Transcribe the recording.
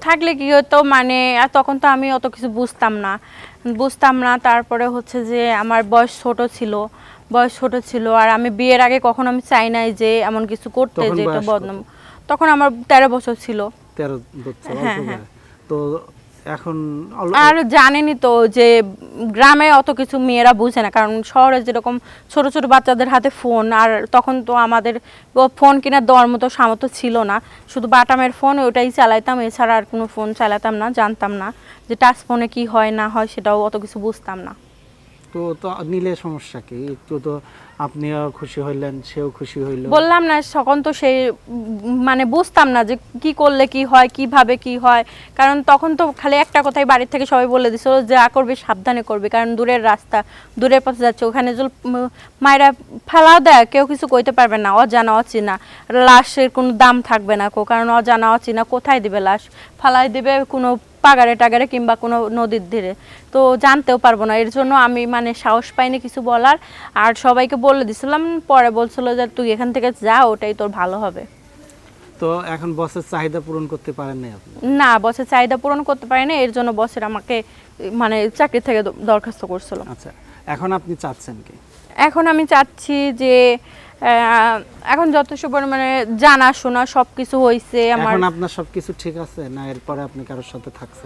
থাকলে কি হতো? মানে আর তখন তো আমি অত কিছু বুঝতাম না। বুঝতাম না তারপরে হচ্ছে যে আমার বয়স ছোট ছিল বয়স ছোট ছিল আর আমি বিয়ের আগে কখনো আমি চাই নাই যে এমন কিছু করতে যেটা? বদনাম। তখন আমার তেরো বছর ছিল। তেরো বছর হ্যাঁ, হ্যাঁ। তো এখন আর জানেনই তো যে গ্রামে অত কিছু মেয়েরা বুঝে না, কারণ শহরে যেরকম ছোট ছোট বাচ্চাদের হাতে ফোন আর তখন তো আমাদের ফোন কেনার দর মতো সামর্থ্য ছিল না। শুধু বাটামের ফোন ওটাই চালাইতাম, এছাড়া আর কোনো ফোন চালাতাম না, জানতাম না যে টাচ ফোনে কি হয়, না হয় সেটাও অত কিছু বুঝতাম না। তো তো নিলে সমস্যা কি? একটু তো আপনিও খুশি হইলেন, সেও খুশি হইল। বললাম না, তখন তো সেই মানে বুঝতাম না যে কি করলে কি হয়, কীভাবে কি হয়। কারণ তখন তো খালি একটা কথাই বাড়ির থেকে সবাই বলে দিছিল, যা করবে সাবধানে করবে। কারণ দূরের রাস্তা, দূরের পথে যাচ্ছে। ওখানে যদি মায়েরা ফেলাও দেয়, কেউ কিছু কইতে পারবে না, অজানা, অচেনা। লাশের কোনো দাম থাকবে না কো, কারণ অজানা, অচেনা, কোথায় দিবে লাশ? ফালাই দিবে কোনো পাগারে টাগারে কিংবা কোনো নদীর তীরে তো জানতেও পারব না এর জন্য আমি মানে সাহস পাইনি কিছু বলার। আর সবাইকে বলে দিছিলাম পরে বলছিল যে তুই এখান থেকে যা ওটাই তোর ভালো হবে। তো এখন বসের চাহিদা পূরণ করতে পারেন নাই আপনি? না বসের চাহিদা পূরণ করতে পারি না এর জন্য বসের আমাকে মানে চাকরি থেকে দরখাস্ত করছিল। আচ্ছা এখন আপনি চাচ্ছেন কি? এখন আমি চাচ্ছি যে এখন যথেষ্ট পরিমাণে জানাশোনা, সবকিছু হয়েছে আমার এখন আপনার সবকিছু ঠিক আছে, না এরপরে আপনি কারোর সাথে থাকছেন?